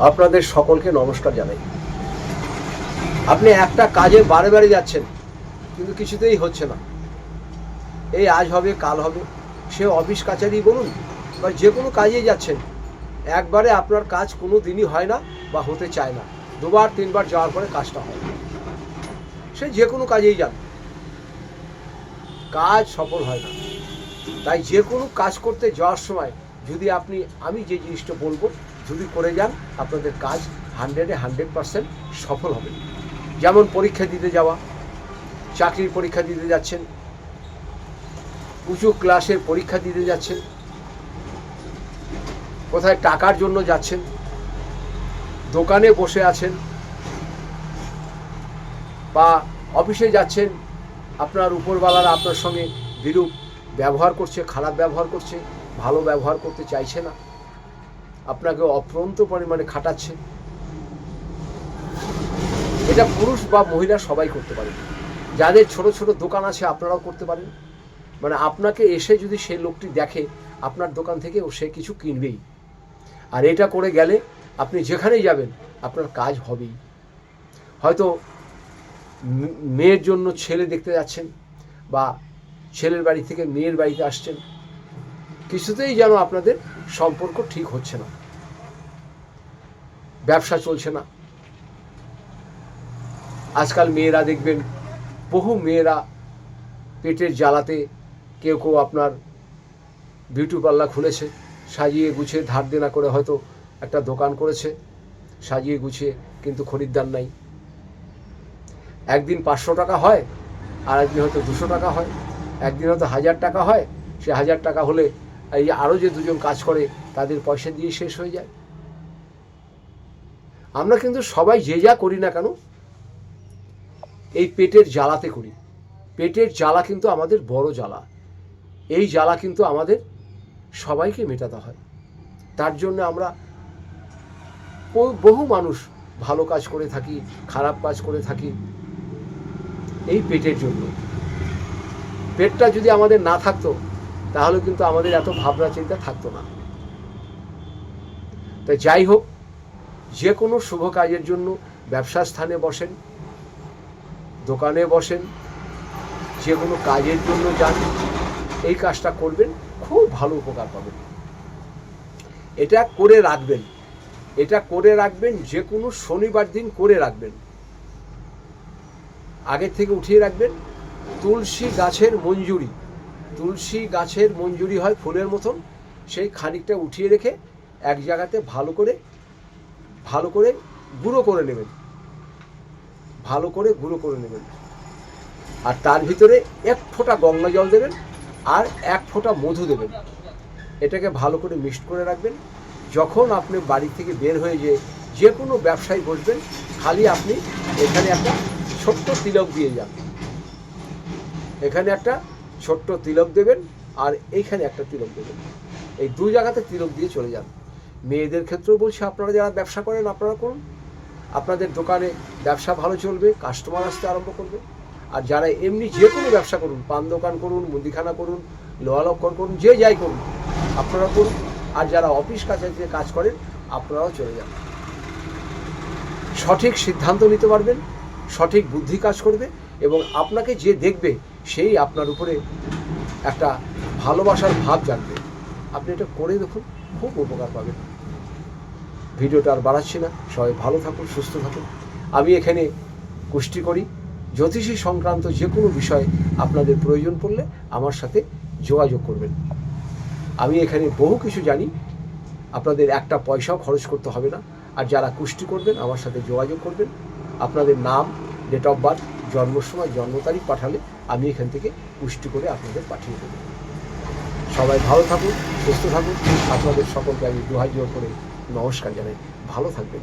আপনাদের সকলকে নমস্কার জানাই। আপনি একটা কাজে বারে বারে যাচ্ছেন, কিন্তু কিছুতেই হচ্ছে না। এই আজ হবে, কাল হবে, সে অফিস কাছারি বলুন বা যে কোনো কাজেই যাচ্ছেন, একবারে আপনার কাজ কোনো দিনই হয় না বা হতে চায় না। দুবার, তিনবার যাওয়ার পরে কাজটা হয়। সে যে কোনো কাজেই যান। কাজ সফল হয় না। তাই যে কোনো কাজ করতে যাওয়ার সময় যদি আপনি, আমি যে জিনিসটা বলব যদি করে যান, আপনাদের কাজ হান্ড্রেডে হান্ড্রেড পারসেন্ট সফল হবে। যেমন পরীক্ষা দিতে যাওয়া, চাকরির পরীক্ষা দিতে যাচ্ছেন, উঁচু ক্লাসের পরীক্ষা দিতে যাচ্ছেন, কোথায় টাকার জন্য যাচ্ছেন, দোকানে বসে আছেন, বা অফিসে যাচ্ছেন, আপনার উপরওয়ালারা আপনার সঙ্গে বিরূপ ব্যবহার করছে, খারাপ ব্যবহার করছে, ভালো ব্যবহার করতে চাইছে না। আপনাকে অপ্রন্ত পরিমাণে খাটাচ্ছে। এটা পুরুষ বা মহিলা সবাই করতে পারে। যাদের ছোট ছোট দোকান আছে আপনারাও করতে পারেন। মানে আপনাকে এসে যদি সেই লোকটি দেখে, আপনার দোকান থেকে ও সে কিছু কিনবেই। আর এটা করে গেলে আপনি যেখানেই যাবেন, আপনার কাজ হবেই। হয়তো মেয়ের জন্য ছেলে দেখতে যাচ্ছেন বা ছেলের বাড়ি থেকে মেয়ের বাড়িতে আসছেন। কিছুতেই যেন আপনাদের সম্পর্ক ঠিক হচ্ছে না। ব্যবসা চলছে না। আজকাল মেয়েরা দেখবেন, বহু মেয়েরা পেটের জ্বালাতে কেউ কেউ আপনার বিউটি পার্লার খুলেছে, সাজিয়ে গুছিয়ে ধার দেনা করে হয়তো একটা দোকান করেছে, সাজিয়ে গুছিয়ে কিন্তু খরিদ্দার নাই। একদিন পাঁচশো টাকা হয় আর একদিন হয়তো দুশো টাকা হয়, একদিন হয়তো হাজার টাকা হয়, সে হাজার টাকা হলে এই আরও যে দুজন কাজ করে, তাদের পয়সা দিয়ে শেষ হয়ে যায়। আমরা কিন্তু সবাই যে যা করি না কেন, এই পেটের জ্বালাতে করি। পেটের জ্বালা কিন্তু আমাদের বড় জ্বালা। এই জ্বালা কিন্তু আমাদের সবাইকে মেটাতে হয়। তার জন্য আমরা বহু- মানুষ ভালো কাজ করে থাকি, খারাপ কাজ করে থাকি এই পেটের জন্য। পেটটা যদি আমাদের না থাকতো তাহলে কিন্তু আমাদের এত ভাবনা চিন্তা থাকতো না। তাই যাই হোক, যে কোনো শুভ কাজের জন্য ব্যবসা স্থানে বসেন, দোকানে বসেন, যে কোনো কাজের জন্য যান, এই কাজটা করবেন, খুব ভালো উপকার পাবেন। এটা করে রাখবেন, এটা করে রাখবেন, যে কোনো শনিবার দিন করে রাখবেন। আগের থেকে উঠিয়ে রাখবেন তুলসী গাছের মঞ্জুরি। তুলসী গাছের মঞ্জুরি হয় ফুলের মতন, সেই খানিকটা উঠিয়ে রেখে এক জায়গাতে ভালো করে ভালো করে গুঁড়ো করে নেবেন। ভালো করে গুঁড়ো করে নেবেন। আর তার ভিতরে এক ফোঁটা গঙ্গা জল দেবেন আর এক ফোঁটা মধু দেবেন। এটাকে ভালো করে মিক্সড করে রাখবেন। যখন আপনি বাড়ি থেকে বের হয়ে যে যে কোনো ব্যবসায় বসবেন, খালি আপনি এখানে একটা ছোট্ট তিলক দিয়ে যান। এখানে একটা ছোট্ট তিলক দেবেন আর এইখানে একটা তিলক দেবেন। এই দুই জায়গাতে তিলক দিয়ে চলে যান। মেয়েদের ক্ষেত্রেও বলছি আপনারা যারা ব্যবসা করেন, আপনারা করুন। আপনাদের দোকানে ব্যবসা ভালো চলবে কাস্টমার আসতে আরম্ভ করবে। আর যারা এমনি যে কোনো ব্যবসা করুন, পান দোকান করুন, মুদিখানা করুন, লোহা লক্কর করুন, যে যাই করুন, আপনারা করুন। আর যারা অফিস কাছারিতে কাজ করেন, আপনারাও চলে যান। সঠিক সিদ্ধান্ত নিতে পারবেন, সঠিক বুদ্ধি কাজ করবে এবং আপনাকে যে দেখবে সেই আপনার উপরে একটা ভালোবাসার ভাব জানবে আপনি এটা করে দেখুন, খুব উপকার পাবেন। ভিডিওটা আর বাড়াচ্ছি না, সবাই ভালো থাকুন, সুস্থ থাকুন। আমি এখানে কুষ্টি করি। জ্যোতিষী সংক্রান্ত যে কোনো বিষয়ে আপনাদের প্রয়োজন পড়লে আমার সাথে যোগাযোগ করবেন। আমি এখানে বহু কিছু জানি, আপনাদের একটা পয়সাও খরচ করতে হবে না। আর যারা কুষ্টি করবেন, আমার সাথে যোগাযোগ করবেন। আপনাদের নাম ডেট অফ বার্থ জন্ম সময় জন্ম তারিখ পাঠালে আমি এখান থেকে পুষ্টি করে আপনাদের পাঠিয়ে দেবো। সবাই ভালো থাকুন, সুস্থ থাকুন। আপনাদের সকলকে আমি দুহাই করে নমস্কার জানাই। ভালো থাকবেন।